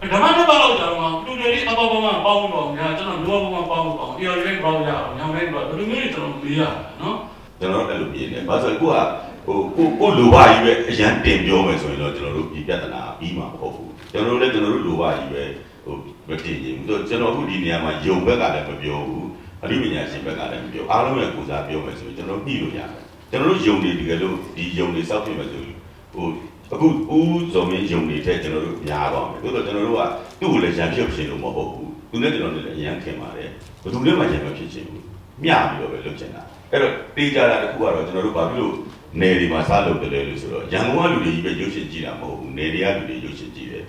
ဓမ္မတစ်ပတ်လောက်ကြာတော့လူတွေလေးအပေါပေါင်းပေါင်းပေါင်းတော့ညာကျွန်တော်လူပေါင်းပေါင်းပေါင်းပေါင်းအေရီလေးပေါင်းရအောင်ညောင်လေးတော့ဘယ်လိုမျိုးတွေကျွန်တော်ပေးရနော်ကျွန်တော်အဲ့လိုမြင်တယ်။ဘာလို့လဲကိုကဟိုကိုကိုလိုပါကြီးပဲအရန်တင်ပြောမယ်ဆိုရင်တော့ကျွန်တော်တို့ဒီပြဿနာပြီးမှာမဟုတ်ဘူး။ကျွန်တော်တို့လည်းကျွန်တော်တို့လိုပါကြီးပဲဟိုမတင်ရင်ဘူး။ကျွန်တော်အခုဒီနေရာမှာယုံဘက်ကလည်းမပြောဘူး။အဓိပညာရှင်ဘက်ကလည်းမပြော။အားလုံးရဲ့ကိုစားပြောမယ်ဆိုရင်ကျွန်တော်ညှိလို့ရတယ်။ကျွန်တော်တို့ယုံနေတကယ်လို့ဒီယုံနေစောက်ပြင်မယ်ဆိုရင်ဟို အခုဦးဇော်မင်းယုံနေတဲ့ကျွန်တော်တို့များပါမယ်။ဒါတော့ကျွန်တော်တို့ကသူ့ကိုလည်းရံဖြစ်ဖြစ်လို့မဟုတ်ဘူး။သူနဲ့ကျွန်တော်တို့လည်းအရန်ခင်ပါတယ်။ဘယ်သူနဲ့မှရံမဖြစ်ချင်ဘူး။မျှပြီးတော့ပဲလုပ်ချင်တာ။အဲ့တော့တေးကြတာတစ်ခုကတော့ကျွန်တော်တို့ဘာဖြစ်လို့နယ်တွေမှာစားလုပ်တယ်လဲလို့ဆိုတော့ရန်ကုန်ကလူတွေကြီးပဲရုပ်ရှင်ကြည့်တာမဟုတ်ဘူးနယ်တွေကလူတွေရုပ်ရှင်ကြည့်တယ်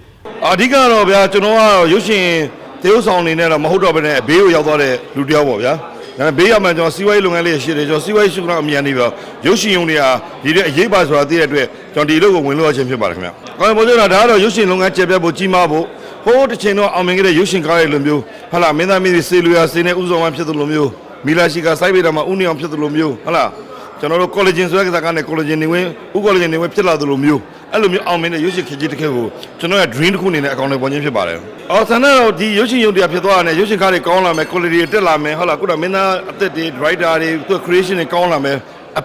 အဓိကတော့ဗျာကျွန်တော်ကတော့ရုပ်ရှင်သေုပ်ဆောင်အနေနဲ့တော့မဟုတ်တော့ဘဲနဲ့ဘေးကိုရောက်သွားတဲ့လူတစ်ယောက်ပေါ့ဗျာ ဒါပေမဲ့ဘေးရောက်မှကျွန်တော်စီးပွားရေးလုပ်ငန်းလေးရှိတယ်ကျွန်တော်စီးပွားရေးရှုခဏအမြန်နေပြီးတော့ရုပ်ရှင်ယုံတွေကဒီတဲ့အရေးပါဆိုတာသိတဲ့အတွက်ကျွန်တော်ဒီလုပ်ကိုဝင်လို့ရခြင်းဖြစ်ပါတယ်ခင်ဗျာ။ကောင်းပြီမို့လို့ဒါကတော့ရုပ်ရှင်လုပ်ငန်းကျေပြတ်ဖို့ကြီးမားဖို့ဟိုးတစ်ချိန်တော့အောင်မြင်ခဲ့တဲ့ရုပ်ရှင်ကားရဲ့လိုမျိုးဟာလာမင်းသားမင်းကြီးစေလူရစေနဲ့ဥဆောင်မှဖြစ်သလိုမျိုးမီလာရှိကစိုက်ပေတာမှာဥနေအောင်ဖြစ်သလိုမျိုးဟာလာ ကျွန်တော်တို့ collagen ဆိုတဲ့ကစားကနေ collagen နေဝင်ဥ collagen နေဝင်ဖြစ်လာသလိုမျိုးအဲ့လိုမျိုးအောင်မြင်တဲ့ရုပ်ရှင်ခကြီးတစ်ခဲကိုကျွန်တော်ရဲ့ dream တစ်ခုအနေနဲ့အကောင့်တွေပေါ်ခြင်းဖြစ်ပါတယ်။အော်ဆန်တော့ဒီရုပ်ရှင်ရုပ်တရားဖြစ်သွားတာနဲ့ရုပ်ရှင်ကားတွေကောင်းလာမယ် quality တွေတက်လာမယ်ဟုတ်လားခုနမင်းသားအသက်တွေ writer တွေသူ creation တွေကောင်းလာမယ်အ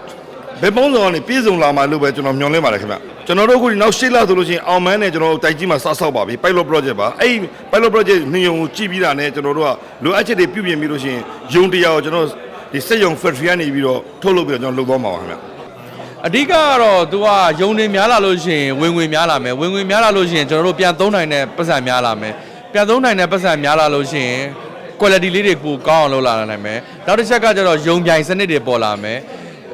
ဘယ်ပုံစံကနေပြည့်စုံလာမှာလို့ပဲကျွန်တော်မျှော်လင့်ပါတယ်ခင်ဗျ။ကျွန်တော်တို့အခုဒီနောက်ရှေ့လာဆိုလို့ရှိရင်အောင်မန်းနဲ့ကျွန်တော်တို့တိုက်ကြီးမှာစဆောက်ပါပြီ pilot project ပါအဲ့ဒီ pilot project နှင်ယုံကိုကြည့်ပြီးတာနဲ့ကျွန်တော်တို့ကလိုအပ်ချက်တွေပြုပြင်ပြီးလို့ရှိရင်ယုံတရားကိုကျွန်တော် ဒီစက်ယုံ factory ကနေပြီးတော့ထုတ်လုပ်ပြီးတော့ကျွန်တော်လုပ်သွားမှာပါခင်ဗျ။အဓိကကတော့ तू ကယုံနေများလာလို့ရှိရင်ဝင်ငွေများလာမယ်ဝင်ငွေများလာလို့ရှိရင်ကျွန်တော်တို့ပြန်သုံးနိုင်တဲ့ပတ်စံများလာမယ်ပြန်သုံးနိုင်တဲ့ပတ်စံများလာလို့ရှိရင် quality လေးတွေပိုကောင်းအောင်လုပ်လာနိုင်မယ်နောက်တစ်ချက်ကကျတော့ယုံပြိုင်စနစ်တွေပေါ်လာမယ်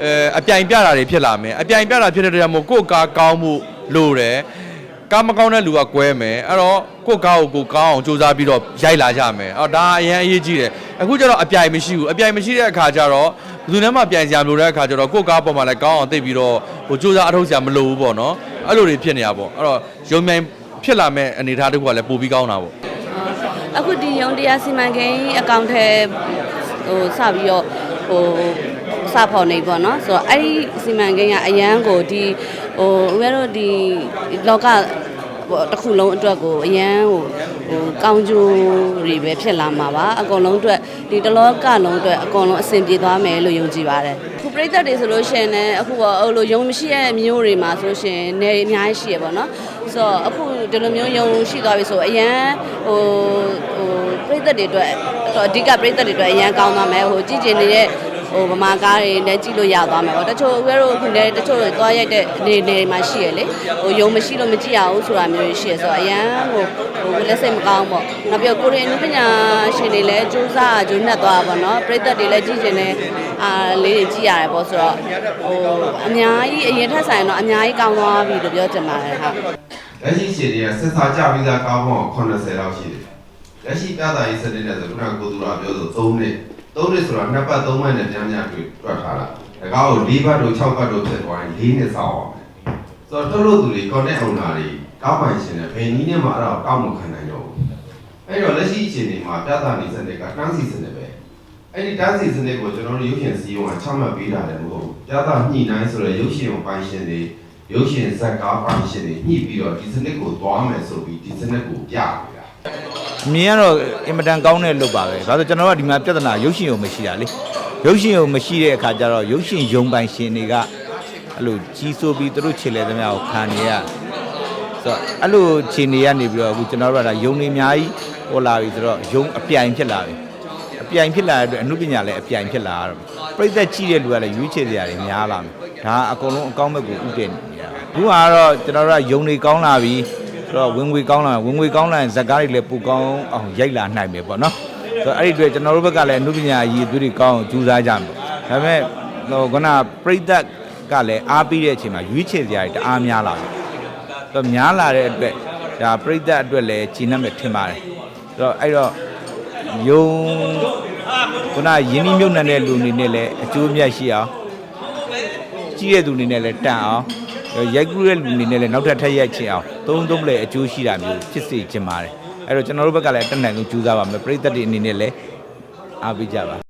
အဲအပြိုင်ပြတာတွေဖြစ်လာမယ်အပြိုင်ပြတာဖြစ်တဲ့တရားမို့ကိုယ့်ကားကောင်းမှုလိုတယ် ကားမကောင်းတဲ့လူကကွဲမယ်အဲ့တော့ကိုယ့်ကားကိုကိုယ်ကောင်းအောင်စူးစမ်းပြီးတော့ရိုက်လာကြမယ်အော်ဒါအရင်အရေးကြီးတယ်အခုကျတော့အပြိုင်မရှိဘူးအပြိုင်မရှိတဲ့အခါကျတော့ဘယ်သူနဲ့မှပြိုင်စရာမလိုတဲ့အခါကျတော့ကိုယ့်ကားပေါ်မှာလည်းကောင်းအောင်သိပြီးတော့ဟိုစူးစမ်းအထောက်စရာမလိုဘူးပေါ့နော်အဲ့လိုတွေဖြစ်နေရပေါ့အဲ့တော့ယုံမြိုင်ဖြစ်လာမဲ့အနေအထားတစ်ခုကလည်းပိုပြီးကောင်းတာပေါ့အခုဒီရုံတရားစီမံကိန်းအကောင့်ထဲဟိုစပြီးတော့ဟိုစဖော်နေပေါ့နော်ဆိုတော့အဲ့ဒီစီမံကိန်းကအရန်ကိုဒီ ဟိုဦးရတို့ဒီလောကဟိုတစ်ခုလုံးအတွက်ကိုအရန်ဟိုဟိုကောင်းကျိုးတွေပဲဖြစ်လာမှာပါအကုန်လုံးအတွက်ဒီတလောကလုံးအတွက်အကုန်လုံးအဆင်ပြေသွားမယ်လို့ယုံကြည်ပါတယ်အခုပြိသက်တွေဆိုလို့ရှိရင်လည်းအခုဟိုလိုယုံမရှိတဲ့မျိုးတွေမှာဆိုလို့ရှိရင်နေတွေအများကြီးရှိရပါတော့ဆိုတော့အခုဒီလိုမျိုးယုံရှိသွားပြီဆိုအရန်ဟိုဟိုပြိသက်တွေအတွက်အဓိကပြိသက်တွေအတွက်အရန်ကောင်းသွားမယ်ဟိုကြည်ကျင်နေတဲ့ ဟိုဗမာကားတွေလည်းကြည့်လို့ရသွားမယ်ပေါ့တချို့ဦးတို့ခုနေတချို့သွားရိုက်တဲ့နေနေမှာရှိရလေဟိုယုံမရှိလို့မကြည့်ရဘူးဆိုတာမျိုးရှိရဆိုတော့အရန်ဟိုဟိုလက်စိတ်မကောင်းပေါ့နောက်ပြီးကိုရီးယားပညာရှင်တွေလည်းစူးစမ်းဂျုံနဲ့သွားပါတော့ပြိသက်တွေလည်းကြည့်ကျင်တဲ့အာလေးတွေကြည့်ရတယ်ပေါ့ဆိုတော့ဟိုအများကြီးအရင်ထက်ဆိုင်တော့အများကြီးကောင်းသွားပြီလို့ပြောချင်ပါတယ်ဟုတ်လက်ရှိခြေတွေကစစ်စာကြပြီးသားကားပေါင်း80လောက်ရှိတယ်။လက်ရှိပြသရေးစနစ်နဲ့ဆိုခုနကကိုသူရာပြောဆို3နှစ် 3နှစ်ဆိုတာနှစ်ပတ်3ပတ်နဲ့ပြန်ပြန်တွေ့တွက်ထားတာ။ဒါကောကို4ပတ်တို့6ပတ်တို့ဖြစ်သွားရင်4နှစ်စောင့်အောင်မယ်။ဆိုတော့ထုတ်လို့သူတွေ content owner တွေကားပိုင်ရှင်တွေဘယ်နည်းနဲ့မှအဲ့ဒါကိုတောက်မခံနိုင်တော့ဘူး။အဲ့တော့လက်ရှိအခြေအနေမှာပြသနေစနစ်ကတန်းစီစနစ်ပဲ။အဲ့ဒီတန်းစီစနစ်ကိုကျွန်တော်တို့ရုပ်ရှင်စီယုံကချမှတ်ပေးတာလည်းမဟုတ်ဘူး။ပြသညှိနှိုင်းဆိုတဲ့ရုပ်ရှင်ပိုင်ရှင်တွေရုပ်ရှင်ဇက်ကားပိုင်ရှင်တွေညှိပြီးတော့ဒီစနစ်ကိုသွားမယ်ဆိုပြီးဒီစနစ်ကိုပြနေတာ မြင်ရတော့အင်မတန်ကောင်းတဲ့လုပ်ပါပဲဒါဆိုကျွန်တော်တို့ကဒီမှာပြဿနာရုပ်ရှင်ရုံမရှိတာလေရုပ်ရှင်ရုံမရှိတဲ့အခါကျတော့ရုပ်ရှင်ယုံပိုင်ရှင်တွေကအဲ့လိုကြီးစိုးပြီးသူတို့ခြေလဲသမျှကိုခံနေရဆိုတော့အဲ့လိုခြေနေရနေပြီးတော့အခုကျွန်တော်တို့ကဒါယုံနေအများကြီးဟောလာပြီဆိုတော့ယုံအပြိုင်ဖြစ်လာပြီအပြိုင်ဖြစ်လာတဲ့အတွက်အမှုပညာလည်းအပြိုင်ဖြစ်လာတော့ပြိသက်ကြီးတဲ့လူကလည်းရွေးချယ်စရာတွေများလာမယ်ဒါအကုန်လုံးအကောင်းဘက်ကိုဥတည်နေရတာအခုကတော့ကျွန်တော်တို့ကယုံနေကောင်းလာပြီ ဆိုတော့ဝင်ငွေကောင်းလာဝင်ငွေကောင်းလာရင်ဇက်ကားတွေလည်းပိုကောင်းအောင်ရိုက်လာနိုင်မယ်ပေါ့နော်ဆိုတော့အဲ့ဒီအတွက်ကျွန်တော်တို့ဘက်ကလည်းအမှုပညာရည်သွေးတွေကောင်းအောင်ကြိုးစားကြမယ်ဒါပေမဲ့ဟိုခုနပြိသက်ကလည်းအားပေးတဲ့အချိန်မှာရွေးချယ်စရာတွေတအားများလာတယ်ဆိုတော့များလာတဲ့အတွက်ဒါပြိသက်အတွက်လည်းဂျင်းနှမဲ့ထင်ပါတယ်ဆိုတော့အဲ့တော့ယုံခုနယင်းနှမြုပ်နှံတဲ့လူအနေနဲ့လည်းအကျိုးမြတ်ရှိအောင်ကြီးတဲ့သူအနေနဲ့လည်းတန်အောင် ရိုက်ကူးတဲ့လူအနေနဲ့လည်းနောက်ထပ်ထပ်ရိုက်ချင်အောင်သုံးသုံးလည်းအကျိုးရှိတာမျိုးဖြစ်စေချင်ပါတယ်အဲ့တော့ကျွန်တော်တို့ဘက်ကလည်းတက်နိုင်ဆုံးကြိုးစားပါမယ်ပရိသတ်တွေအနေနဲ့လည်းအားပေးကြပါ